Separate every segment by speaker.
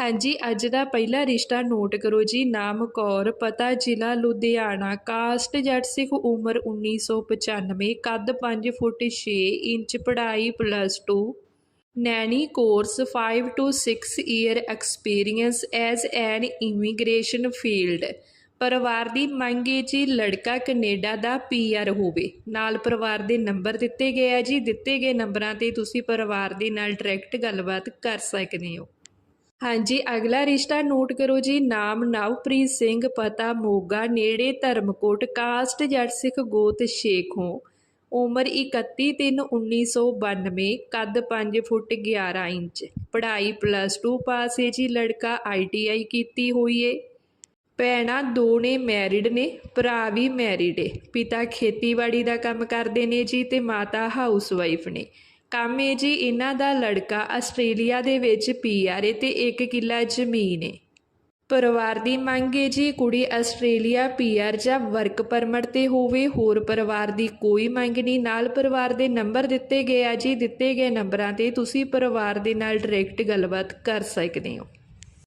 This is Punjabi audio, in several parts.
Speaker 1: ਹਾਂਜੀ, ਅੱਜ ਦਾ ਪਹਿਲਾ ਰਿਸ਼ਤਾ ਨੋਟ ਕਰੋ ਜੀ। ਨਾਮ ਕੌਰ, ਪਤਾ ਜ਼ਿਲ੍ਹਾ ਲੁਧਿਆਣਾ, ਕਾਸਟ ਜੱਟ ਸਿੱਖ ਉਮਰ 1995 ਕੱਦ 5 ਫੁੱਟ 6 ਇੰਚ, ਪੜ੍ਹਾਈ plus 2 nanny course 5 to 6 year experience as an immigration field ਪਰਿਵਾਰ ਦੀ ਮੰਗ ਹੈ ਜੀ ਲੜਕਾ ਕੈਨੇਡਾ ਦਾ ਪੀਆਰ ਹੋਵੇ। ਨਾਲ ਪਰਿਵਾਰ ਦੇ ਨੰਬਰ ਦਿੱਤੇ ਗਏ ਆ ਜੀ। ਦਿੱਤੇ ਗਏ ਨੰਬਰਾਂ ਤੇ ਤੁਸੀਂ ਪਰਿਵਾਰ ਦੇ ਨਾਲ ਡਾਇਰੈਕਟ ਗੱਲਬਾਤ ਕਰ ਸਕਦੇ ਹੋ। ਹਾਂਜੀ, ਅਗਲਾ ਰਿਸ਼ਤਾ ਨੋਟ ਕਰੋ ਜੀ। ਨਾਮ ਨਵਪ੍ਰੀਤ ਸਿੰਘ, ਪਤਾ ਮੋਗਾ, ਨੇੜੇ ਧਰਮਕੋਟ, ਕਾਸਟ ਜੱਟ ਸਿੱਖ ਗੋਤ ਸ਼ੇਖੋਂ ਉਮਰ 31/3/1992 ਕੱਦ 5 ਫੁੱਟ 11 ਇੰਚ। ਪੜ੍ਹਾਈ ਪਲੱਸ 2 ਪਾਸ ਹੈ ਜੀ। ਲੜਕਾ ਆਈਟੀਆਈ ਕੀਤੀ ਹੋਈ ਏ। ਭੈਣਾਂ ਦੋ ਨੇ ਮੈਰਿਡ ਨੇ, ਭਰਾ ਵੀ ਮੈਰਿਡ ਏ। ਪਿਤਾ ਖੇਤੀਬਾੜੀ ਦਾ ਕੰਮ ਕਰਦੇ ਨੇ ਜੀ ਤੇ ਮਾਤਾ ਹਾਊਸ ਵਾਈਫ ਨੇ। ਕੰਮ ਏ ਜੀ ਇਹਨਾਂ ਦਾ ਲੜਕਾ ਆਸਟ੍ਰੇਲੀਆ ਦੇ ਵਿੱਚ ਪੀਆਰ ਏ ਤੇ 1 ਕਿੱਲਾ ਜ਼ਮੀਨ ਏ। ਪਰਿਵਾਰ ਦੀ ਮੰਗ ਹੈ ਜੀ ਕੁੜੀ ਆਸਟ੍ਰੇਲੀਆ ਪੀਆਰ ਜਾਂ ਵਰਕ ਪਰਮਿਟ ਤੇ ਹੋਵੇ, ਹੋਰ ਪਰਿਵਾਰ ਦੀ ਕੋਈ ਮੰਗ ਨਹੀਂ। ਨਾਲ ਪਰਿਵਾਰ ਦੇ ਨੰਬਰ ਦਿੱਤੇ ਗਏ ਆ ਜੀ, ਦਿੱਤੇ ਗਏ ਨੰਬਰਾਂ ਤੇ ਤੁਸੀਂ ਪਰਿਵਾਰ ਦੇ ਨਾਲ ਡਾਇਰੈਕਟ ਗੱਲਬਾਤ ਕਰ ਸਕਦੇ ਹੋ।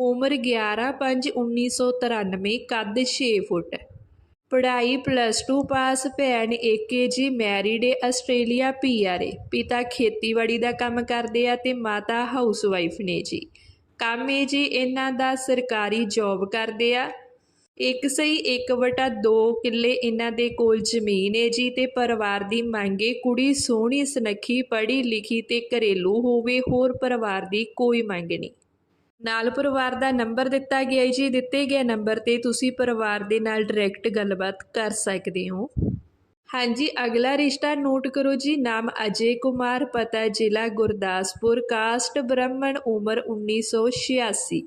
Speaker 1: ਉਮਰ 11/5/1993 ਕੱਦ 6 ਫੁੱਟ। ਪੜ੍ਹਾਈ ਪਲੱਸ 2 ਪਾਸ ਭੈਣ ਏਕੇ ਜੀ ਮੈਰਿਡ ਏ ਆਸਟ੍ਰੇਲੀਆ ਪੀਆਰ ਏ। ਪਿਤਾ ਖੇਤੀਬਾੜੀ ਦਾ ਕੰਮ ਕਰਦੇ ਆ ਤੇ ਮਾਤਾ ਹਾਊਸ ਵਾਈਫ ਨੇ ਜੀ। ਕੰਮ ਏ ਜੀ, ਇਹਨਾਂ ਦਾ ਸਰਕਾਰੀ ਜੌਬ ਕਰਦੇ ਆ। ਇੱਕ ਸਹੀ 1 ਵਟਾ 2 ਕਿੱਲੇ ਇਹਨਾਂ ਦੇ ਕੋਲ ਜ਼ਮੀਨ ਏ ਜੀ ਤੇ ਪਰਿਵਾਰ ਦੀ ਮੰਗ ਮੰਗੇ ਕੁੜੀ ਸੋਹਣੀ, ਸੁਨੱਖੀ ਪੜ੍ਹੀ ਲਿਖੀ ਤੇ ਘਰੇਲੂ ਹੋਵੇ, ਹੋਰ ਪਰਿਵਾਰ ਦੀ ਕੋਈ ਮੰਗ ਨਹੀਂ। ਨਾਲ ਪਰਿਵਾਰ ਦਾ ਨੰਬਰ ਦਿੱਤਾ ਗਿਆ ਜੀ, ਦਿੱਤੇ ਗਏ ਨੰਬਰ ਤੇ ਤੁਸੀਂ ਪਰਿਵਾਰ ਦੇ ਨਾਲ ਡਾਇਰੈਕਟ ਗੱਲਬਾਤ ਕਰ ਸਕਦੇ ਹੋ। ਹਾਂਜੀ, ਅਗਲਾ ਰਿਸ਼ਤਾ ਨੋਟ ਕਰੋ ਜੀ, ਨਾਮ ਅਜੇ ਕੁਮਾਰ, ਪਤਾ ਜ਼ਿਲ੍ਹਾ ਗੁਰਦਾਸਪੁਰ, ਕਾਸਟ ਬ੍ਰਾਹਮਣ, ਉਮਰ 1986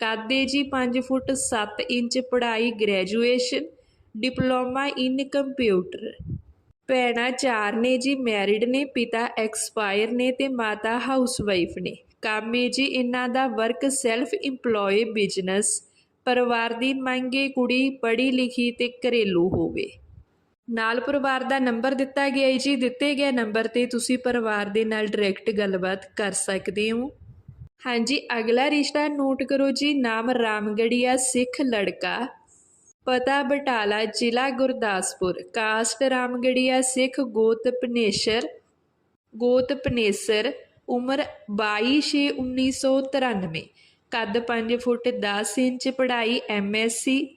Speaker 1: ਕਾਦੇ ਜੀ 5 ਫੁੱਟ 7 ਇੰਚ ਪੜ੍ਹਾਈ ਗ੍ਰੈਜੂਏਸ਼ਨ ਡਿਪਲੋਮਾ ਇਨ ਕੰਪਿਊਟਰ ਭੈਣਾਂ ਚਾਰ ਨੇ ਜੀ ਮੈਰਿਡ ਨੇ, ਪਿਤਾ ਐਕਸਪਾਇਰ ਨੇ ਤੇ ਮਾਤਾ ਹਾਊਸ ਵਾਈਫ ਨੇ। ਕੰਮ ਏ ਜੀ, ਇਹਨਾਂ ਦਾ ਵਰਕ ਸੈਲਫ ਇੰਪਲੋਏ ਬਿਜ਼ਨਸ ਪਰਿਵਾਰ ਦੀ ਮੰਗੇ ਕੁੜੀ ਪੜ੍ਹੀ ਲਿਖੀ ਤੇ ਘਰੇਲੂ ਹੋਵੇ। ਨਾਲ ਪਰਿਵਾਰ ਦਾ ਨੰਬਰ ਦਿੱਤਾ ਗਿਆ ਹੈ ਜੀ, ਦਿੱਤੇ ਗਏ ਨੰਬਰ ਤੇ ਤੁਸੀਂ ਪਰਿਵਾਰ ਦੇ ਨਾਲ ਡਾਇਰੈਕਟ ਗੱਲਬਾਤ ਕਰ ਸਕਦੇ ਹੋ। ਹਾਂਜੀ, ਅਗਲਾ ਰਿਸ਼ਤਾ ਨੋਟ ਕਰੋ ਜੀ, ਨਾਮ ਰਾਮਗੜੀਆ ਸਿੱਖ ਲੜਕਾ, ਪਤਾ ਬਟਾਲਾ ਜ਼ਿਲ੍ਹਾ ਗੁਰਦਾਸਪੁਰ ਕਾਸਟ ਰਾਮਗੜੀਆ ਸਿੱਖ ਗੋਤ ਪਨੇਸ਼ਰ ਗੋਤ ਪਨੇਸਰ ਉਮਰ 22/6/1993 ਕੱਦ 5 ਫੁੱਟ 10 ਇੰਚ, ਪੜ੍ਹਾਈ ਐਮਐਸਸੀ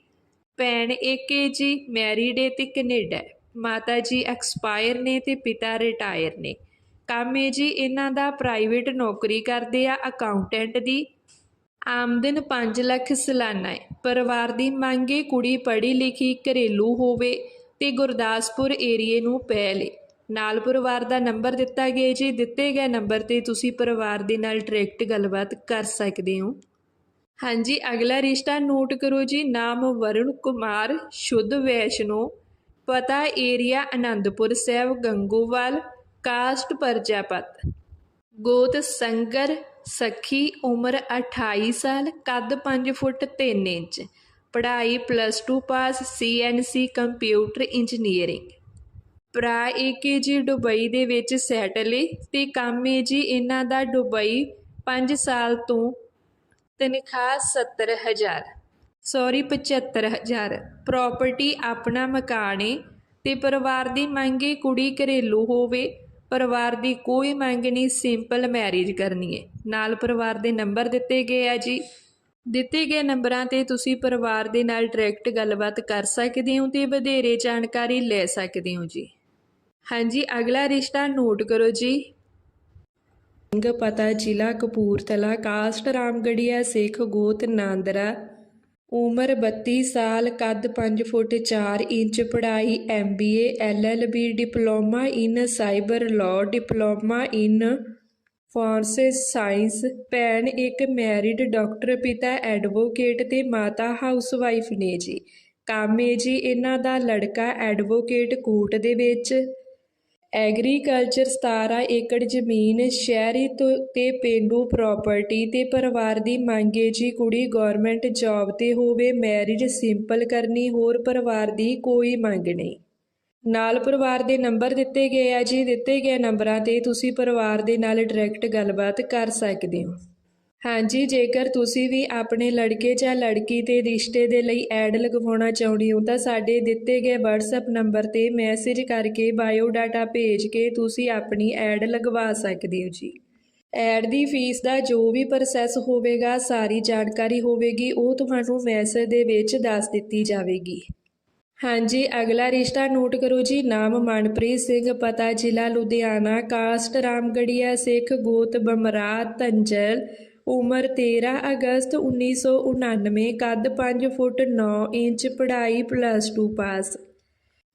Speaker 1: ਭੈਣ ਏਕੇ ਜੀ, ਮੈਰਿਡ ਏ ਤੇ ਕੈਨੇਡਾ। ਮਾਤਾ ਜੀ ਐਕਸਪਾਇਰ ਨੇ ਤੇ ਪਿਤਾ ਰਿਟਾਇਰ ਨੇ। ਕੰਮ ਏ ਜੀ ਇਹਨਾਂ ਦਾ ਪ੍ਰਾਈਵੇਟ ਨੌਕਰੀ ਕਰਦੇ ਆ, ਅਕਾਊਂਟੈਂਟ ਦੀ। ਆਮਦਨ 5 ਲੱਖ ਸਾਲਾਨਾ ਹੈ ਪਰਿਵਾਰ ਦੀ ਮੰਗ ਮੰਗੇ ਕੁੜੀ ਪੜ੍ਹੀ ਲਿਖੀ ਘਰੇਲੂ ਹੋਵੇ ਤੇ ਗੁਰਦਾਸਪੁਰ ਏਰੀਏ ਨੂੰ ਪੈ ਲੇ ਨਾਲ ਪਰਿਵਾਰ ਦਾ ਨੰਬਰ ਦਿੱਤਾ ਗਿਆ ਜੀ। ਦਿੱਤੇ ਗਏ ਨੰਬਰ ਤੇ ਤੁਸੀਂ ਪਰਿਵਾਰ ਦੇ ਨਾਲ ਡਾਇਰੈਕਟ ਗੱਲਬਾਤ ਕਰ ਸਕਦੇ ਹੋ। ਹਾਂਜੀ, ਅਗਲਾ ਰਿਸ਼ਤਾ ਨੋਟ ਕਰੋ ਜੀ। ਨਾਮ ਵਰੁਣ ਕੁਮਾਰ, ਸ਼ੁੱਧ ਵੈਸ਼ਨੋ। ਪਤਾ ਏਰੀਆ ਆਨੰਦਪੁਰ ਸਾਹਿਬ, ਗੰਗੋਵਾਲ, ਕਾਸਟ ਪਰਜਾਪਤ। ਗੋਤ ਸੰਗਰ, ਸਖੀ, ਉਮਰ 28 ਸਾਲ, ਕੱਦ 5 ਫੁੱਟ 3 ਇੰਚ। ਪੜ੍ਹਾਈ plus 2 pass CNC computer engineering ਭਰਾ ਏਕੇ ਜੀ ਦੁਬਈ ਦੇ ਵਿੱਚ ਸੈਟਲ ਏ ਤੇ ਕੰਮ ਏ ਜੀ ਇਹਨਾਂ ਦਾ ਦੁਬਈ 5 ਸਾਲ ਤੋਂ ਤਨਖਾਹ 70000 ਸੌਰੀ 75000 ਪ੍ਰਾਪਰਟੀ ਆਪਣਾ ਮਕਾਨ ਏ ਤੇ ਪਰਿਵਾਰ ਦੀ ਮੰਗ ਏ ਕੁੜੀ ਘਰੇਲੂ ਹੋਵੇ, ਪਰਿਵਾਰ ਦੀ ਕੋਈ ਮੰਗ ਨਹੀਂ ਸਿੰਪਲ ਮੈਰਿਜ ਕਰਨੀ ਏ। ਨਾਲ ਪਰਿਵਾਰ ਦੇ ਨੰਬਰ ਦਿੱਤੇ ਗਏ ਆ ਜੀ। ਦਿੱਤੇ ਗਏ ਨੰਬਰਾਂ ਤੇ ਤੁਸੀਂ ਪਰਿਵਾਰ ਦੇ ਨਾਲ ਡਾਇਰੈਕਟ ਗੱਲਬਾਤ ਕਰ ਸਕਦੇ ਹੋ ਤੇ ਵਧੇਰੇ ਜਾਣਕਾਰੀ ਲੈ ਸਕਦੇ ਹੋ ਜੀ। ਹਾਂਜੀ, ਅਗਲਾ ਰਿਸ਼ਤਾ ਨੋਟ ਕਰੋ ਜੀ। ਸਿੰਘ ਪਤਾ ਜ਼ਿਲ੍ਹਾ ਕਪੂਰਥਲਾ, ਕਾਸਟ ਰਾਮਗੜੀਆ, ਸਿੱਖ ਗੋਤ, ਨਾਂਦਰਾ। ਉਮਰ 32 ਸਾਲ, ਕੱਦ 5 ਫੁੱਟ 4 ਇੰਚ, ਪੜ੍ਹਾਈ MBA LLB diploma in cyber law, diploma in forensic science. ਭੈਣ ਇੱਕ ਮੈਰਿਡ ਡਾਕਟਰ, ਪਿਤਾ ਐਡਵੋਕੇਟ ਤੇ ਮਾਤਾ ਹਾਊਸਵਾਈਫ ਨੇ ਜੀ। ਕੰਮ ਹੈ ਜੀ, ਇਹਨਾਂ ਦਾ ਲੜਕਾ ਐਡਵੋਕੇਟ ਕੋਰਟ ਦੇ ਵਿੱਚ। ਐਗਰੀਕਲਚਰ 17 ਏਕੜ ਜ਼ਮੀਨ, ਸ਼ਹਿਰੀ ਤੋਂ ਤੇ ਪੇਂਡੂ ਪ੍ਰਾਪਰਟੀ ਤੇ ਪਰਿਵਾਰ ਦੀ ਮੰਗ ਹੈ ਜੀ, ਕੁੜੀ ਗਵਰਨਮੈਂਟ ਜੌਬ ਤੇ ਹੋਵੇ ਮੈਰਿਜ ਸਿੰਪਲ ਕਰਨੀ, ਹੋਰ ਪਰਿਵਾਰ ਦੀ ਕੋਈ ਮੰਗ ਨਹੀਂ। ਨਾਲ ਪਰਿਵਾਰ ਦੇ ਨੰਬਰ ਦਿੱਤੇ ਗਏ ਆ ਜੀ, ਦਿੱਤੇ ਗਏ ਨੰਬਰਾਂ ਤੇ ਤੁਸੀਂ ਪਰਿਵਾਰ ਦੇ ਨਾਲ ਡਾਇਰੈਕਟ ਗੱਲਬਾਤ ਕਰ ਸਕਦੇ ਹੋ। ਹਾਂਜੀ, ਜੇਕਰ ਤੁਸੀਂ ਵੀ ਆਪਣੇ ਲੜਕੇ ਜਾਂ ਲੜਕੀ ਦੇ ਰਿਸ਼ਤੇ ਦੇ ਲਈ ਐਡ ਲਗਵਾਉਣਾ ਚਾਹੁੰਦੇ ਹੋ, ਤਾਂ ਸਾਡੇ ਦਿੱਤੇ ਗਏ WhatsApp ਨੰਬਰ ਤੇ ਮੈਸੇਜ ਕਰਕੇ ਬਾਇਓ ਡਾਟਾ ਭੇਜ ਕੇ ਤੁਸੀਂ ਆਪਣੀ ਐਡ ਲਗਵਾ ਸਕਦੇ ਹੋ ਜੀ। ਐਡ ਦੀ ਫੀਸ ਦਾ ਜੋ ਵੀ ਪ੍ਰੋਸੈਸ ਹੋਵੇਗਾ, ਸਾਰੀ ਜਾਣਕਾਰੀ ਹੋਵੇਗੀ, ਉਹ ਤੁਹਾਨੂੰ ਮੈਸੇਜ ਦੇ ਵਿੱਚ ਦੱਸ ਦਿੱਤੀ ਜਾਵੇਗੀ। ਹਾਂਜੀ, ਅਗਲਾ ਰਿਸ਼ਤਾ ਨੋਟ ਕਰੋ ਜੀ, ਨਾਮ ਮਨਪ੍ਰੀਤ ਸਿੰਘ, ਪਤਾ ਜ਼ਿਲ੍ਹਾ ਲੁਧਿਆਣਾ, ਕਾਸਟ ਰਾਮਗੜੀਆ, ਸਿੱਖ ਗੋਤ ਬਮਰਾ ਤੰਜਲ ਉਮਰ 13 ਅਗਸਤ 1999 ਕੱਦ 5 ਫੁੱਟ 9 ਇੰਚ, ਪੜ੍ਹਾਈ ਪਲੱਸ 2 ਪਾਸ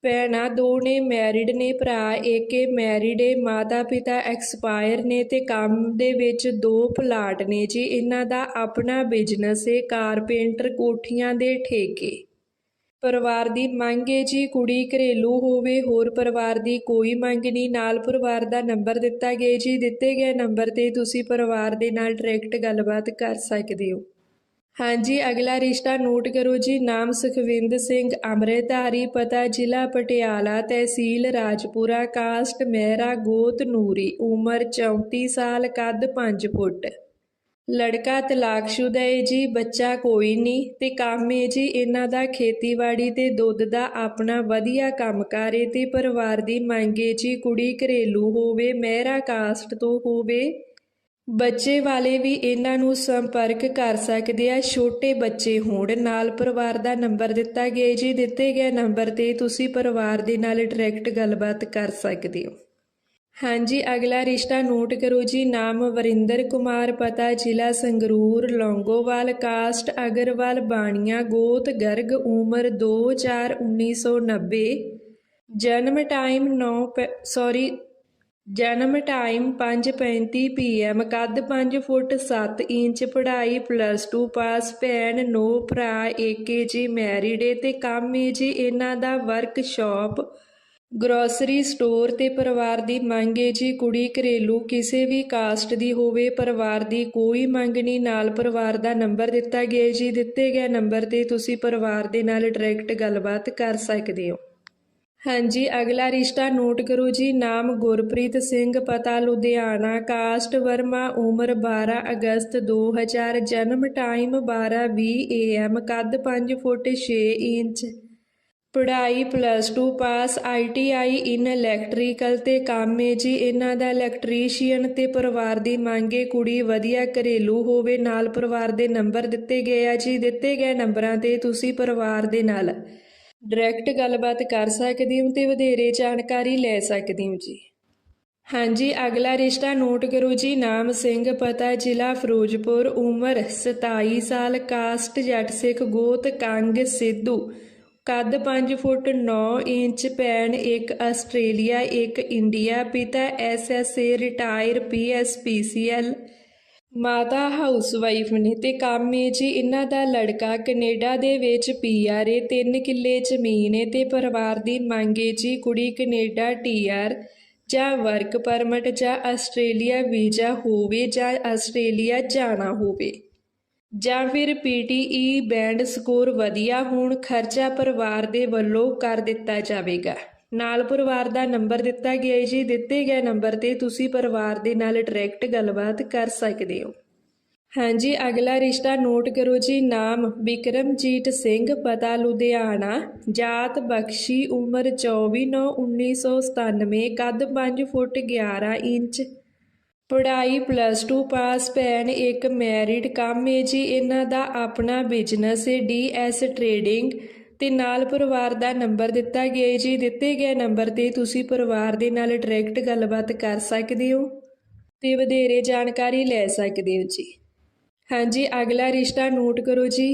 Speaker 1: ਭੈਣਾਂ ਦੋ ਨੇ ਮੈਰਿਡ ਨੇ, ਭਰਾ ਏਕੇ ਮੈਰਿਡ ਏ ਮਾਤਾ ਪਿਤਾ ਐਕਸਪਾਇਰ ਨੇ ਤੇ ਕੰਮ ਦੇ ਵਿੱਚ ਦੋ ਪਲਾਟ ਨੇ ਜੀ। ਇਹਨਾਂ ਦਾ ਆਪਣਾ ਬਿਜ਼ਨਸ ਏ ਕਾਰਪੈਂਟਰ ਕੋਠੀਆਂ ਦੇ ਠੇਕੇ। ਪਰਿਵਾਰ ਦੀ ਮੰਗ ਹੈ ਜੀ ਕੁੜੀ ਘਰੇਲੂ ਹੋਵੇ, ਹੋਰ ਪਰਿਵਾਰ ਦੀ ਕੋਈ ਮੰਗ ਨਹੀਂ। ਨਾਲ ਪਰਿਵਾਰ ਦਾ ਨੰਬਰ ਦਿੱਤਾ ਗਿਆ ਜੀ। ਦਿੱਤੇ ਗਏ ਨੰਬਰ ਤੇ ਤੁਸੀਂ ਪਰਿਵਾਰ ਦੇ ਨਾਲ ਡਾਇਰੈਕਟ ਗੱਲਬਾਤ ਕਰ ਸਕਦੇ ਹੋ। ਹਾਂਜੀ, ਅਗਲਾ ਰਿਸ਼ਤਾ ਨੋਟ ਕਰੋ ਜੀ। ਨਾਮ ਸੁਖਵਿੰਦ ਸਿੰਘ, ਅੰਮ੍ਰਿਤਧਾਰੀ, ਪਤਾ ਜ਼ਿਲ੍ਹਾ ਪਟਿਆਲਾ, ਤਹਿਸੀਲ ਰਾਜਪੁਰਾ, ਕਾਸਟ, ਮਹਿਰਾ, ਗੋਤ ਨੂਰੀ, ਉਮਰ 34 ਸਾਲ, ਕੱਦ 5 ਫੁੱਟ। ਲੜਕਾ ਤਲਾਕਸ਼ੁਦਾ ਏ ਜੀ, ਬੱਚਾ ਕੋਈ ਨਹੀਂ ਤੇ ਕੰਮ ਏ ਜੀ, ਇਹਨਾਂ ਦਾ ਖੇਤੀਬਾੜੀ ਤੇ ਦੁੱਧ ਦਾ ਆਪਣਾ ਵਧੀਆ ਕੰਮਕਾਰ ਹੈ ਤੇ ਪਰਿਵਾਰ ਦੀ ਮੰਗ ਏ ਜੀ, ਕੁੜੀ ਘਰੇਲੂ ਹੋਵੇ, ਮਹਿਰਾ ਕਾਸਟ ਤੋਂ ਹੋਵੇ। ਬੱਚੇ ਵਾਲੇ ਵੀ ਇਹਨਾਂ ਨੂੰ ਸੰਪਰਕ ਕਰ ਸਕਦੇ ਆ, ਛੋਟੇ ਬੱਚੇ ਹੋਣ, ਨਾਲ ਪਰਿਵਾਰ ਦਾ ਨੰਬਰ ਦਿੱਤਾ ਗਿਆ ਜੀ, ਦਿੱਤੇ ਗਏ ਨੰਬਰ ਤੇ ਤੁਸੀਂ ਪਰਿਵਾਰ ਦੇ ਨਾਲ ਡਾਇਰੈਕਟ ਗੱਲਬਾਤ ਕਰ ਸਕਦੇ ਹੋ। ਹਾਂਜੀ, ਅਗਲਾ ਰਿਸ਼ਤਾ ਨੋਟ ਕਰੋ ਜੀ। ਨਾਮ ਵਰਿੰਦਰ ਕੁਮਾਰ, ਪਤਾ ਜ਼ਿਲ੍ਹਾ ਸੰਗਰੂਰ, ਲੌਂਗੋਵਾਲ, ਕਾਸਟ ਅਗਰਵਾਲ, ਬਾਣੀਆਂ, ਗੋਤ, ਗਰਗ, ਉਮਰ 2/4/1990 ਜਨਮ ਟਾਈਮ 9 ਸੌਰੀ ਜਨਮ ਟਾਈਮ 5:35 ਪੀਐਮ ਕੱਦ 5 ਫੁੱਟ 7 ਇੰਚ, ਪੜ੍ਹਾਈ ਪਲੱਸ 2 ਪਾਸ, ਭੈਣ ਨੋ ਭਰਾ, ਏਕੇ ਜੀ ਮੈਰਿਡ ਏ ਤੇ ਕੰਮ ਏ ਜੀ। ਇਹਨਾਂ ਦਾ ਵਰਕਸ਼ਾਪ ਗਰੋਸਰੀ ਸਟੋਰ ਤੇ ਪਰਿਵਾਰ ਦੀ ਮੰਗ ਏ ਜੀ ਕੁੜੀ ਘਰੇਲੂ ਕਿਸੇ ਵੀ ਕਾਸਟ ਦੀ ਹੋਵੇ, ਪਰਿਵਾਰ ਦੀ ਕੋਈ ਮੰਗ ਨਹੀਂ। ਨਾਲ ਪਰਿਵਾਰ ਦਾ ਨੰਬਰ ਦਿੱਤਾ ਗਿਆ ਜੀ। ਦਿੱਤੇ ਗਏ ਨੰਬਰ ਤੇ ਤੁਸੀਂ ਪਰਿਵਾਰ ਦੇ ਨਾਲ ਡਾਇਰੈਕਟ ਗੱਲਬਾਤ ਕਰ ਸਕਦੇ ਹੋ। ਹਾਂਜੀ, ਅਗਲਾ ਰਿਸ਼ਤਾ ਨੋਟ ਕਰੋ ਜੀ। ਨਾਮ ਗੁਰਪ੍ਰੀਤ ਸਿੰਘ, ਪਤਾ ਲੁਧਿਆਣਾ ਕਾਸਟ ਵਰਮਾ, ਉਮਰ 12 ਅਗਸਤ 2000 ਜਨਮ ਟਾਈਮ 12:20 ਏਐਮ ਕੱਦ 5 ਫੁੱਟ 6 ਇੰਚ। ਪੜ੍ਹਾਈ plus 2 pass ITI in electrical ਤੇ ਕੰਮ ਏ ਜੀ। ਇਹਨਾਂ ਦਾ ਇਲੈਕਟ੍ਰੀਸ਼ੀਅਨ ਤੇ ਪਰਿਵਾਰ ਦੀ ਮੰਗੇ ਕੁੜੀ ਵਧੀਆ ਘਰੇਲੂ ਹੋਵੇ, ਨਾਲ ਪਰਿਵਾਰ ਦੇ ਨੰਬਰ ਦਿੱਤੇ ਗਏ ਆ ਜੀ। ਦਿੱਤੇ ਗਏ ਨੰਬਰਾਂ ਤੇ ਤੁਸੀਂ ਪਰਿਵਾਰ ਦੇ ਨਾਲ ਡਾਇਰੈਕਟ ਗੱਲਬਾਤ ਕਰ ਸਕਦੇ ਹੋ ਤੇ ਵਧੇਰੇ ਜਾਣਕਾਰੀ ਲੈ ਸਕਦੇ ਹੋ ਜੀ। ਹਾਂਜੀ, ਅਗਲਾ ਰਿਸ਼ਤਾ ਨੋਟ ਕਰੋ ਜੀ। ਨਾਮ ਸਿੰਘ, ਪਤਾ ਜ਼ਿਲ੍ਹਾ ਫਿਰੋਜ਼ਪੁਰ, ਉਮਰ 27 ਸਾਲ ਕਾਸਟ ਜੱਟ ਸਿੱਖ, ਗੋਤ ਕੰਗ ਸਿੱਧੂ। ਕੱਦ 5 ਫੁੱਟ 9 ਇੰਚ ਭੈਣ ਇੱਕ ਆਸਟ੍ਰੇਲੀਆ, ਇੱਕ ਇੰਡੀਆ, ਪਿਤਾ ਐਸਐਸਏ ਰਿਟਾਇਰ ਪੀਐਸਪੀਸੀਐਲ ਮਾਤਾ ਹਾਊਸਵਾਈਫ ਨੇ ਤੇ ਕੰਮ ਏ ਜੀ ਇਹਨਾਂ ਦਾ ਲੜਕਾ ਕੈਨੇਡਾ ਦੇ ਵਿੱਚ ਪੀਆਰ ਏ, ਤਿੰਨ ਕਿੱਲੇ ਜ਼ਮੀਨ ਏ ਤੇ ਪਰਿਵਾਰ ਦੀ ਮੰਗ ਏ ਜੀ ਕੁੜੀ ਕੈਨੇਡਾ ਟੀਆਰ ਜਾਂ ਵਰਕ ਪਰਮਿਟ ਜਾਂ ਆਸਟ੍ਰੇਲੀਆ ਵੀਜ਼ਾ ਹੋਵੇ ਜਾਂ ਆਸਟ੍ਰੇਲੀਆ ਜਾਣਾ ਹੋਵੇ। ਜਾਂ ਫਿਰ ਪੀਟੀਈ ਬੈਂਡ ਸਕੋਰ ਵਧੀਆ ਹੋਣ, ਖਰਚਾ ਪਰਿਵਾਰ ਦੇ ਵੱਲੋਂ ਕਰ ਦਿੱਤਾ ਜਾਵੇਗਾ। ਨਾਲ ਪਰਿਵਾਰ ਦਾ ਨੰਬਰ ਦਿੱਤਾ ਗਿਆ ਹੈ ਜੀ। ਦਿੱਤੇ ਗਏ ਨੰਬਰ ਤੇ ਤੁਸੀਂ ਪਰਿਵਾਰ ਦੇ ਨਾਲ ਡਾਇਰੈਕਟ ਗੱਲਬਾਤ ਕਰ ਸਕਦੇ ਹੋ। ਹਾਂਜੀ, ਅਗਲਾ ਰਿਸ਼ਤਾ ਨੋਟ ਕਰੋ ਜੀ। ਨਾਮ ਵਿਕਰਮਜੀਤ ਸਿੰਘ, ਪਤਾ ਲੁਧਿਆਣਾ। ਜਾਤ ਬਖਸ਼ੀ, ਉਮਰ 24/9/1997 ਕੱਦ 5 ਫੁੱਟ 11 ਇੰਚ। ਪੜ੍ਹਾਈ ਪਲੱਸ 2 ਪਾਸ ਭੈਣ, ਇੱਕ ਮੈਰਿਡ ਕੰਮ ਏ ਜੀ, ਇਹਨਾਂ ਦਾ ਆਪਣਾ ਬਿਜ਼ਨਸ ਏ ਡੀਐਸ ਟਰੇਡਿੰਗ ਤੇ ਨਾਲ ਪਰਿਵਾਰ ਦਾ ਨੰਬਰ ਦਿੱਤਾ ਗਿਆ ਜੀ, ਦਿੱਤੇ ਗਏ ਨੰਬਰ ਤੇ ਤੁਸੀਂ ਪਰਿਵਾਰ ਦੇ ਨਾਲ ਡਾਇਰੈਕਟ ਗੱਲਬਾਤ ਕਰ ਸਕਦੇ ਹੋ ਤੇ ਵਧੇਰੇ ਜਾਣਕਾਰੀ ਲੈ ਸਕਦੇ ਹੋ ਜੀ। ਹਾਂਜੀ, ਅਗਲਾ ਰਿਸ਼ਤਾ ਨੋਟ ਕਰੋ ਜੀ।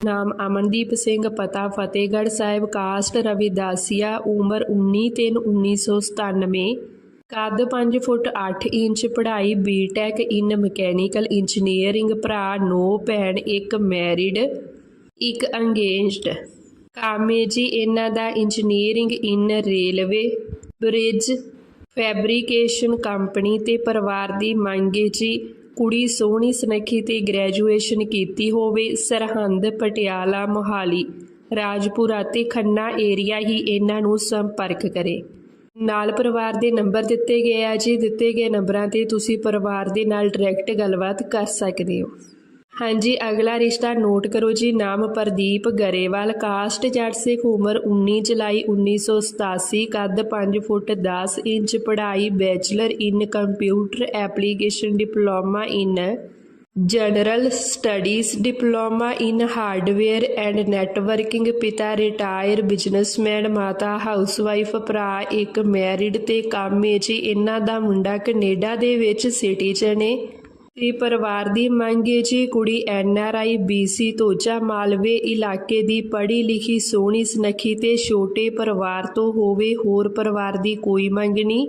Speaker 1: ਨਾਮ ਅਮਨਦੀਪ ਸਿੰਘ ਪਤਾ, ਫਤਿਹਗੜ੍ਹ ਸਾਹਿਬ, ਕਾਸਟ ਰਵਿਦਾਸੀਆ ਉਮਰ 19 ਤਿੰਨ 1997 ਕੱਦ 5 ਫੁੱਟ 8 ਇੰਚ, ਪੜ੍ਹਾਈ ਬੀਟੈਕ ਇਨ ਮਕੈਨੀਕਲ ਇੰਜੀਨੀਅਰਿੰਗ ਭਰਾ 9 ਭੈਣ, ਇੱਕ ਮੈਰਿਡ ਇੱਕ ਅੰਗੇਜਡ ਕਾਮੇ ਜੀ, ਇਹਨਾਂ ਦਾ engineering in railway bridge fabrication company ਤੇ ਪਰਿਵਾਰ ਦੀ ਮੰਗੇ ਜੀ। ਕੁੜੀ ਸੋਹਣੀ, ਸੁਨੱਖੀ ਤੇ ਗ੍ਰੈਜੂਏਸ਼ਨ ਕੀਤੀ ਹੋਵੇ, ਸਰਹੰਦ, ਪਟਿਆਲਾ, ਮੋਹਾਲੀ, ਰਾਜਪੁਰਾ ਤੇ ਖੰਨਾ ਏਰੀਆ ਹੀ ਇਹਨਾਂ ਨੂੰ ਸੰਪਰਕ ਕਰੇ। ਨਾਲ ਪਰਿਵਾਰ ਦੇ ਨੰਬਰ ਦਿੱਤੇ ਗਏ ਆ ਜੀ, ਦਿੱਤੇ ਗਏ ਨੰਬਰਾਂ ਤੇ ਤੁਸੀਂ ਪਰਿਵਾਰ ਦੇ ਨਾਲ ਡਾਇਰੈਕਟ ਗੱਲਬਾਤ ਕਰ ਸਕਦੇ ਹੋ। ਹਾਂਜੀ, ਅਗਲਾ ਰਿਸ਼ਤਾ ਨੋਟ ਕਰੋ ਜੀ, ਨਾਮ ਪ੍ਰਦੀਪ ਗਰੇਵਾਲ, ਕਾਸਟ ਜੱਟ ਸਿੱਖ ਉਮਰ 19 ਜੁਲਾਈ 1987 ਕੱਦ 5 ਫੁੱਟ 10 ਇੰਚ, ਪੜ੍ਹਾਈ bachelor in computer application diploma in general studies diploma in hardware and networking, ਪਿਤਾ ਰਿਟਾਇਰ ਬਿਜ਼ਨਸਮੈਨ, ਮਾਤਾ ਹਾਊਸਵਾਈਫ, ਭਰਾ ਇੱਕ ਮੈਰਿਡ ਤੇ ਕਾਮੇ ਜੀ ਇਹਨਾਂ ਦਾ ਮੁੰਡਾ ਕੈਨੇਡਾ ਦੇ ਵਿੱਚ ਸਿਟੀਜ਼ਨ ਏ। ਤੇ ਪਰਿਵਾਰ ਦੀ ਮੰਗ ਹੈ ਜੀ ਕੁੜੀ ਐਨ ਆਰ ਆਈ ਬੀਸੀ ਤੋਜਾ ਮਾਲਵੇ ਇਲਾਕੇ ਦੀ ਪੜ੍ਹੀ ਲਿਖੀ, ਸੋਹਣੀ, ਸੁਨੱਖੀ ਤੇ ਛੋਟੇ ਪਰਿਵਾਰ ਤੋਂ ਹੋਵੇ ਹੋਰ ਪਰਿਵਾਰ ਦੀ ਕੋਈ ਮੰਗ ਨਹੀਂ।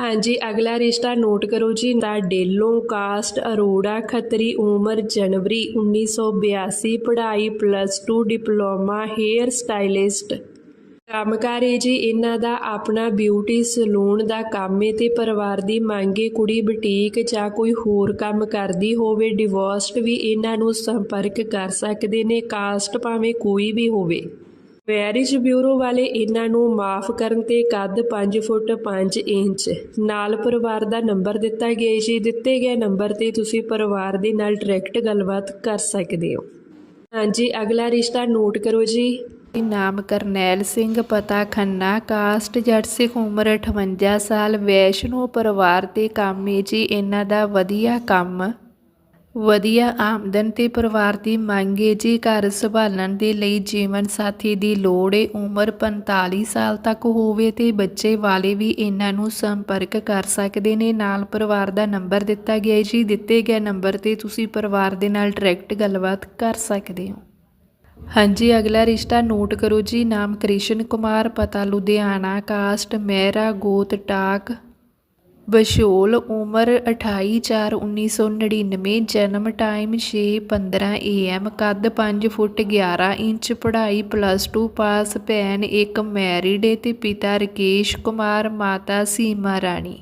Speaker 1: ਹਾਂਜੀ, ਅਗਲਾ ਰਿਸ਼ਤਾ ਨੋਟ ਕਰੋ ਜੀ, ਦਾ ਡੇਲੋ ਕਾਸਟ ਅਰੋੜਾ ਖੱਤਰੀ ਉਮਰ ਜਨਵਰੀ 1982 ਪੜ੍ਹਾਈ ਪਲੱਸ 2 ਡਿਪਲੋਮਾ ਹੇਅਰ ਸਟਾਈਲਿਸਟ ਕੰਮਕਾਰ ਹੈ ਜੀ, ਇਹਨਾਂ ਦਾ ਆਪਣਾ ਬਿਊਟੀ ਸਲੂਨ ਦਾ ਕੰਮ ਹੈ ਤੇ ਪਰਿਵਾਰ ਦੀ ਮੰਗੇ ਕੁੜੀ ਬੁਟੀਕ ਜਾਂ ਕੋਈ ਹੋਰ ਕੰਮ ਕਰਦੀ ਹੋਵੇ ਡਿਵੋਰਸਡ ਵੀ ਇਹਨਾਂ ਨੂੰ ਸੰਪਰਕ ਕਰ ਸਕਦੇ ਨੇ, ਕਾਸਟ ਭਾਵੇਂ ਕੋਈ ਵੀ ਹੋਵੇ। ਮੈਰਿਜ ਬਿਊਰੋ ਵਾਲੇ ਇਹਨਾਂ ਨੂੰ ਮਾਫ ਕਰਨ ਤੇ ਕੱਦ 5 ਫੁੱਟ 5 ਇੰਚ। ਨਾਲ ਪਰਿਵਾਰ ਦਾ ਨੰਬਰ ਦਿੱਤਾ ਗਿਆ ਜੀ ਦਿੱਤੇ ਗਏ ਨੰਬਰ ਤੇ ਤੁਸੀਂ ਪਰਿਵਾਰ ਦੇ ਨਾਲ ਡਾਇਰੈਕਟ ਗੱਲਬਾਤ ਕਰ ਸਕਦੇ ਹੋ। ਹਾਂਜੀ, ਅਗਲਾ ਰਿਸ਼ਤਾ ਨੋਟ ਕਰੋ ਜੀ। ਨਾਮ ਕਰਨੈਲ ਸਿੰਘ ਪਤਾ ਖੰਨਾ, ਕਾਸਟ ਜੱਟ ਸਿੱਖ ਉਮਰ 58 ਸਾਲ, ਵੈਸ਼ਨੋ ਪਰਿਵਾਰ ਤੇ ਕੰਮ ਕਾਮੇ ਜੀ। ਇਹਨਾਂ ਦਾ ਵਧੀਆ ਕੰਮ। ਵਧੀਆ ਆਮਦਨ ਤੇ ਪਰਿਵਾਰ ਦੀ ਮੰਗ ਏ ਜੀ ਘਰ ਸੰਭਾਲਣ ਦੇ ਲਈ ਜੀਵਨ ਸਾਥੀ ਦੀ ਲੋੜ ਏ ਉਮਰ 45 ਸਾਲ ਤੱਕ ਹੋਵੇ ਤੇ ਬੱਚੇ ਵਾਲੇ ਵੀ ਇਹਨਾਂ ਨੂੰ ਸੰਪਰਕ ਕਰ ਸਕਦੇ ਨੇ। ਨਾਲ ਪਰਿਵਾਰ ਦਾ ਨੰਬਰ ਦਿੱਤਾ ਗਿਆ ਹੈ ਜੀ। ਦਿੱਤੇ ਗਏ ਨੰਬਰ ਤੇ ਤੁਸੀਂ ਪਰਿਵਾਰ ਦੇ ਨਾਲ ਡਾਇਰੈਕਟ ਗੱਲਬਾਤ ਕਰ ਸਕਦੇ ਹੋ। ਹਾਂਜੀ, ਅਗਲਾ ਰਿਸ਼ਤਾ ਨੋਟ ਕਰੋ ਜੀ। ਨਾਮ ਕ੍ਰਿਸ਼ਨ ਕੁਮਾਰ, ਪਤਾ ਲੁਧਿਆਣਾ, ਕਾਸਟ, ਮਹਿਰਾ, ਗੋਤ, ਟਾਕ। ਬਸ਼ੋਲ ਉਮਰ 28/4/1999 ਜਨਮ ਟਾਈਮ 6:15 AM ਕੱਦ ਪੰਜ ਫੁੱਟ 11 ਇੰਚ, ਪੜ੍ਹਾਈ ਪਲੱਸ ਟੂ ਪਾਸ ਭੈਣ ਇੱਕ ਮੈਰਿਡ ਏ ਅਤੇ ਪਿਤਾ ਰਕੇਸ਼ ਕੁਮਾਰ, ਮਾਤਾ ਸੀਮਾ ਰਾਣੀ।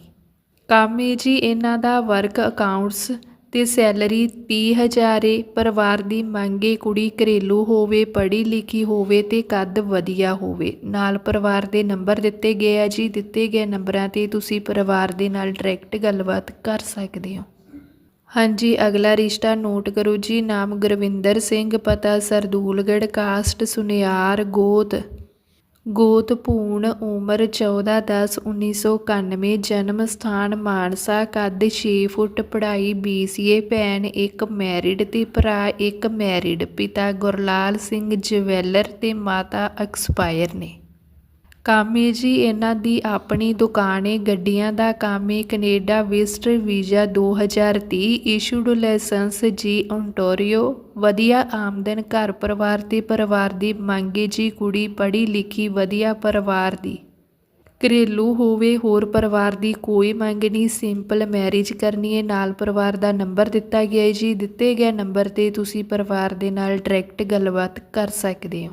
Speaker 1: ਕੰਮ ਹੈ ਜੀ ਇਹਨਾਂ ਦਾ ਵਰਕ ਅਕਾਊਂਟਸ ਤੇ ਸੈਲਰੀ 30000 ਏ ਪਰਿਵਾਰ ਦੀ ਮੰਗੇ ਕੁੜੀ ਘਰੇਲੂ ਹੋਵੇ, ਪੜ੍ਹੀ ਲਿਖੀ ਹੋਵੇ ਤੇ ਕੱਦ ਵਧੀਆ ਹੋਵੇ। ਨਾਲ ਪਰਿਵਾਰ ਦੇ ਨੰਬਰ ਦਿੱਤੇ ਗਏ ਆ ਜੀ। ਦਿੱਤੇ ਗਏ ਨੰਬਰਾਂ ਤੇ ਤੁਸੀਂ ਪਰਿਵਾਰ ਦੇ ਨਾਲ ਡਾਇਰੈਕਟ ਗੱਲਬਾਤ ਕਰ ਸਕਦੇ ਹੋ। ਹਾਂਜੀ, ਅਗਲਾ ਰਿਸ਼ਤਾ ਨੋਟ ਕਰੋ ਜੀ। ਨਾਮ ਗੁਰਵਿੰਦਰ ਸਿੰਘ, ਪਤਾ ਸਰਦੂਲਗੜ੍ਹ, ਕਾਸਟ, ਸੁਨਿਆਰ, ਗੋਤ। ਗੋਤ ਭੂਣ ਉਮਰ 14/10/1991 ਜਨਮ ਸਥਾਨ ਮਾਨਸਾ, ਕੱਦ 6 ਫੁੱਟ, ਪੜ੍ਹਾਈ BCA ਭੈਣ ਇੱਕ ਮੈਰਿਡ ਤੇ ਭਰਾ ਇੱਕ ਮੈਰਿਡ, ਪਿਤਾ ਗੁਰਲਾਲ ਸਿੰਘ ਜਵੈਲਰ ਤੇ ਮਾਤਾ ਐਕਸਪਾਇਰ ਨੇ। ਕਾਮੇ ਜੀ, ਇਹਨਾਂ ਦੀ ਆਪਣੀ ਦੁਕਾਨ ਏ ਗੱਡੀਆਂ ਦਾ ਕਾਮੇ Canada visitor visa 2030 issued licence ਜੀ ਓਨਟਾਰੀਓ ਵਧੀਆ ਆਮਦਨ, ਘਰ ਪਰਿਵਾਰ ਤੇ ਪਰਿਵਾਰ ਦੀ ਮੰਗੇ ਜੀ, ਕੁੜੀ ਪੜ੍ਹੀ ਲਿਖੀ, ਵਧੀਆ ਪਰਿਵਾਰ ਦੀ। ਘਰੇਲੂ ਹੋਵੇ, ਹੋਰ ਪਰਿਵਾਰ ਦੀ ਕੋਈ ਮੰਗ ਨਹੀਂ, ਸਿੰਪਲ ਮੈਰਿਜ ਕਰਨੀ ਹੈ ਨਾਲ ਪਰਿਵਾਰ ਦਾ ਨੰਬਰ ਦਿੱਤਾ ਗਿਆ ਹੈ ਜੀ। ਦਿੱਤੇ ਗਏ ਨੰਬਰ ਤੇ ਤੁਸੀਂ ਪਰਿਵਾਰ ਦੇ ਨਾਲ ਡਾਇਰੈਕਟ ਗੱਲਬਾਤ ਕਰ ਸਕਦੇ ਹੋ।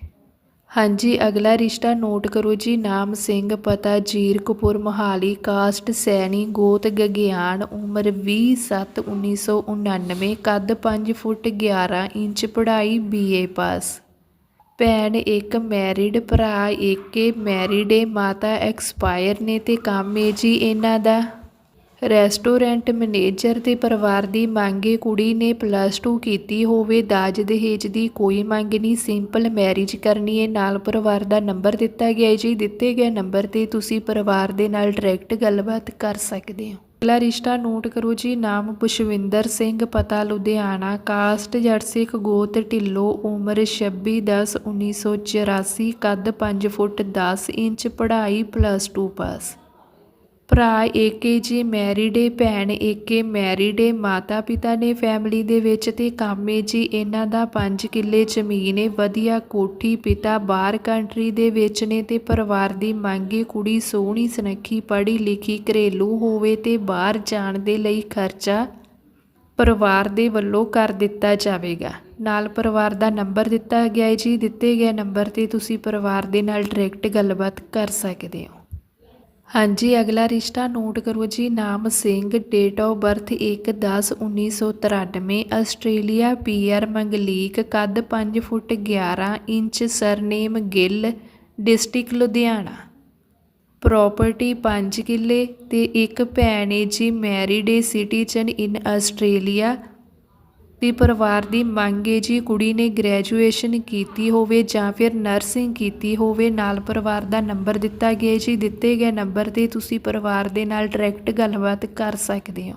Speaker 1: ਹਾਂਜੀ, ਅਗਲਾ ਰਿਸ਼ਤਾ ਨੋਟ ਕਰੋ ਜੀ। ਨਾਮ ਸਿੰਘ, ਪਤਾ ਜੀਰਕਪੁਰ ਮੋਹਾਲੀ, ਕਾਸਟ ਸੈਣੀ, ਗੋਤ ਗਗਿਆਨ, ਉਮਰ 20/7/1999 ਕੱਦ 5 ਫੁੱਟ 11 ਇੰਚ, ਪੜ੍ਹਾਈ ਬੀਏ ਪਾਸ। ਭੈਣ ਇੱਕ ਮੈਰਿਡ, ਭਰਾ ਏਕੇ ਮੈਰਿਡ ਏ, ਮਾਤਾ ਐਕਸਪਾਇਰ ਨੇ ਤੇ ਕੰਮ ਏ ਜੀ ਇਹਨਾਂ ਦਾ। ਰੈਸਟੋਰੈਂਟ ਮੈਨੇਜਰ ਤੇ ਪਰਿਵਾਰ ਦੀ ਮੰਗੇ ਕੁੜੀ ਨੇ ਪਲੱਸ 2 ਕੀਤੀ ਹੋਵੇ, ਦਾਜ ਦਹੇਜ ਦੀ ਕੋਈ ਮੰਗ ਨਹੀਂ। ਸਿੰਪਲ ਮੈਰਿਜ ਕਰਨੀ ਹੈ ਨਾਲ ਪਰਿਵਾਰ ਦਾ ਨੰਬਰ ਦਿੱਤਾ ਗਿਆ ਹੈ ਜੀ, ਦਿੱਤੇ ਗਏ ਨੰਬਰ ਤੇ ਤੁਸੀਂ ਪਰਿਵਾਰ ਦੇ ਨਾਲ ਡਾਇਰੈਕਟ ਗੱਲਬਾਤ ਕਰ ਸਕਦੇ ਹੋ। ਅਗਲਾ ਰਿਸ਼ਤਾ ਨੋਟ ਕਰੋ ਜੀ, ਨਾਮ ਪੁਸ਼ਵਿੰਦਰ ਸਿੰਘ, ਪਤਾ ਲੁਧਿਆਣਾ, ਕਾਸਟ ਜੱਟ ਸਿੱਖ ਗੋਤ ਢਿੱਲੋਂ, ਉਮਰ 26 10 1984 ਕੱਦ 5 ਫੁੱਟ 10 ਇੰਚ, ਪੜ੍ਹਾਈ ਪਲੱਸ 2 ਪਾਸ। ਭਰਾ ਏਕੇ ਜੀ ਮੈਰਿਡ ਏ ਭੈਣ ਏਕੇ, ਮੈਰਿਡ ਏ ਮਾਤਾ ਪਿਤਾ ਨੇ ਫੈਮਿਲੀ ਦੇ ਵਿੱਚ ਤੇ ਕੰਮ ਏ ਜੀ ਇਹਨਾਂ ਦਾ 5 ਕਿੱਲੇ ਜ਼ਮੀਨ ਏ, ਵਧੀਆ ਕੋਠੀ ਪਿਤਾ ਬਾਹਰ ਕੰਟਰੀ ਦੇ ਵਿੱਚ ਨੇ ਤੇ ਪਰਿਵਾਰ ਦੀ ਮੰਗੇ ਕੁੜੀ ਸੋਹਣੀ, ਸੁਨੱਖੀ ਪੜ੍ਹੀ ਲਿਖੀ ਘਰੇਲੂ ਹੋਵੇ ਤੇ ਬਾਹਰ ਜਾਣ ਦੇ ਲਈ ਖਰਚਾ ਪਰਿਵਾਰ ਦੇ ਵੱਲੋਂ ਕਰ ਦਿੱਤਾ ਜਾਵੇਗਾ। ਨਾਲ ਪਰਿਵਾਰ ਦਾ ਨੰਬਰ ਦਿੱਤਾ ਗਿਆ ਹੈ ਜੀ, ਦਿੱਤੇ ਗਏ ਨੰਬਰ ਤੇ ਤੁਸੀਂ ਪਰਿਵਾਰ ਦੇ ਨਾਲ ਡਾਇਰੈਕਟ ਗੱਲਬਾਤ ਕਰ ਸਕਦੇ ਹੋ। ਹਾਂਜੀ, ਅਗਲਾ ਰਿਸ਼ਤਾ ਨੋਟ ਕਰੋ ਜੀ। ਨਾਮ Singh date of birth 1/10/1993 Australia PR ਮੰਗਲੀਕ, ਕੱਦ 5 foot 11 inch, surname Gill, district Ludhiana. Property 5 ਕਿੱਲੇ ਤੇ ਇੱਕ ਭੈਣ ਏ ਜੀ। ਮੈਰਿਡ ਏ ਸਿਟੀਜ਼ਨ ਇਨ ਆਸਟ੍ਰੇਲੀਆ। ਤੇ ਪਰਿਵਾਰ ਦੀ ਮੰਗ ਏ ਜੀ ਕੁੜੀ ਨੇ ਗ੍ਰੈਜੂਏਸ਼ਨ ਕੀਤੀ ਹੋਵੇ ਜਾਂ ਫਿਰ ਨਰਸਿੰਗ ਕੀਤੀ ਹੋਵੇ, ਨਾਲ ਪਰਿਵਾਰ ਦਾ ਨੰਬਰ ਦਿੱਤਾ ਗਿਆ ਜੀ। ਦਿੱਤੇ ਗਏ ਨੰਬਰ ਤੇ ਤੁਸੀਂ ਪਰਿਵਾਰ ਦੇ ਨਾਲ ਡਾਇਰੈਕਟ ਗੱਲਬਾਤ ਕਰ ਸਕਦੇ ਹੋ।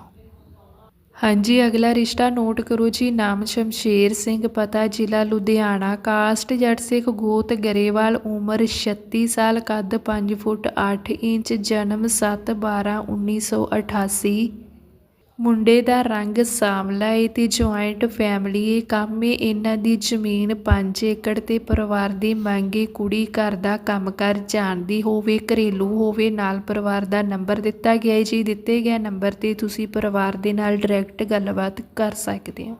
Speaker 1: ਹਾਂਜੀ, ਅਗਲਾ ਰਿਸ਼ਤਾ ਨੋਟ ਕਰੋ ਜੀ। ਨਾਮ ਸ਼ਮਸ਼ੇਰ ਸਿੰਘ, ਪਤਾ ਜ਼ਿਲ੍ਹਾ ਲੁਧਿਆਣਾ। ਕਾਸਟ ਜੱਟ ਸਿੱਖ ਗੋਤ ਗਰੇਵਾਲ, ਉਮਰ 36 ਸਾਲ, ਕੱਦ 5 ਫੁੱਟ 8 ਇੰਚ, ਜਨਮ 7 12 1988 ਮੁੰਡੇ ਦਾ ਰੰਗ ਸਾਂਵਲਾ ਏ ਤੇ ਜੁਆਇੰਟ ਫੈਮਿਲੀ ਏ। ਕੰਮ ਏ ਇਹਨਾਂ ਦੀ ਜ਼ਮੀਨ 5 ਏਕੜ ਤੇ ਪਰਿਵਾਰ ਦੀ ਮੰਗ ਏ। ਕੁੜੀ ਘਰ ਦਾ ਕੰਮਕਾਰ ਜਾਣਦੀ ਹੋਵੇ, ਘਰੇਲੂ ਹੋਵੇ, ਨਾਲ ਪਰਿਵਾਰ ਦਾ ਨੰਬਰ ਦਿੱਤਾ ਗਿਆ ਏ। ਜੀ ਦਿੱਤੇ ਗਏ ਨੰਬਰ ਤੇ ਤੁਸੀਂ ਪਰਿਵਾਰ ਦੇ ਨਾਲ ਡਾਇਰੈਕਟ ਗੱਲਬਾਤ ਕਰ ਸਕਦੇ ਹੋ।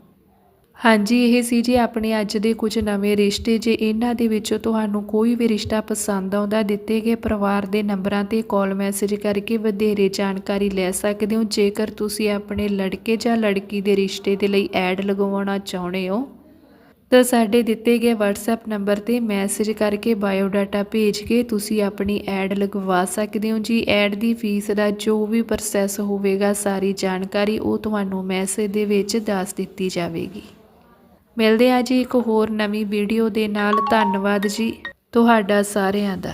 Speaker 1: ਹਾਂਜੀ, ਇਹ ਸੀ ਜੀ ਆਪਣੇ ਅੱਜ ਦੇ ਕੁਝ ਨਵੇਂ ਰਿਸ਼ਤੇ। ਜੇ ਇਹਨਾਂ ਦੇ ਵਿੱਚੋਂ ਤੁਹਾਨੂੰ ਕੋਈ ਵੀ ਰਿਸ਼ਤਾ ਪਸੰਦ ਆਉਂਦਾ, ਦਿੱਤੇ ਗਏ ਪਰਿਵਾਰ ਦੇ ਨੰਬਰਾਂ ਤੇ ਕਾਲ ਮੈਸੇਜ ਕਰਕੇ ਵਧੇਰੇ ਜਾਣਕਾਰੀ ਲੈ ਸਕਦੇ ਹੋ। ਜੇਕਰ ਤੁਸੀਂ ਆਪਣੇ ਲੜਕੇ ਜਾਂ ਲੜਕੀ ਦੇ ਰਿਸ਼ਤੇ ਦੇ ਲਈ ਐਡ ਲਗਵਾਉਣਾ ਚਾਹੁੰਦੇ ਹੋ, ਤਾਂ ਸਾਡੇ ਦਿੱਤੇ ਗਏ WhatsApp ਨੰਬਰ ਤੇ ਮੈਸੇਜ ਕਰਕੇ ਬਾਇਓਡਾਟਾ ਭੇਜ ਕੇ ਤੁਸੀਂ ਆਪਣੀ ਐਡ ਲਗਵਾ ਸਕਦੇ ਹੋ। ਜੀ, ਐਡ ਦੀ ਫੀਸ ਦਾ ਜੋ ਵੀ ਪ੍ਰੋਸੈਸ ਹੋਵੇਗਾ, ਸਾਰੀ ਜਾਣਕਾਰੀ ਉਹ ਤੁਹਾਨੂੰ ਮੈਸੇਜ ਦੇ ਵਿੱਚ ਦੱਸ ਦਿੱਤੀ ਜਾਵੇਗੀ। ਮਿਲਦੇ ਹਾਂ ਜੀ ਇੱਕ ਹੋਰ ਨਵੀਂ ਵੀਡੀਓ ਦੇ ਨਾਲ। ਧੰਨਵਾਦ ਜੀ। ਤੁਹਾਡਾ ਸਾਰਿਆਂ ਦਾ।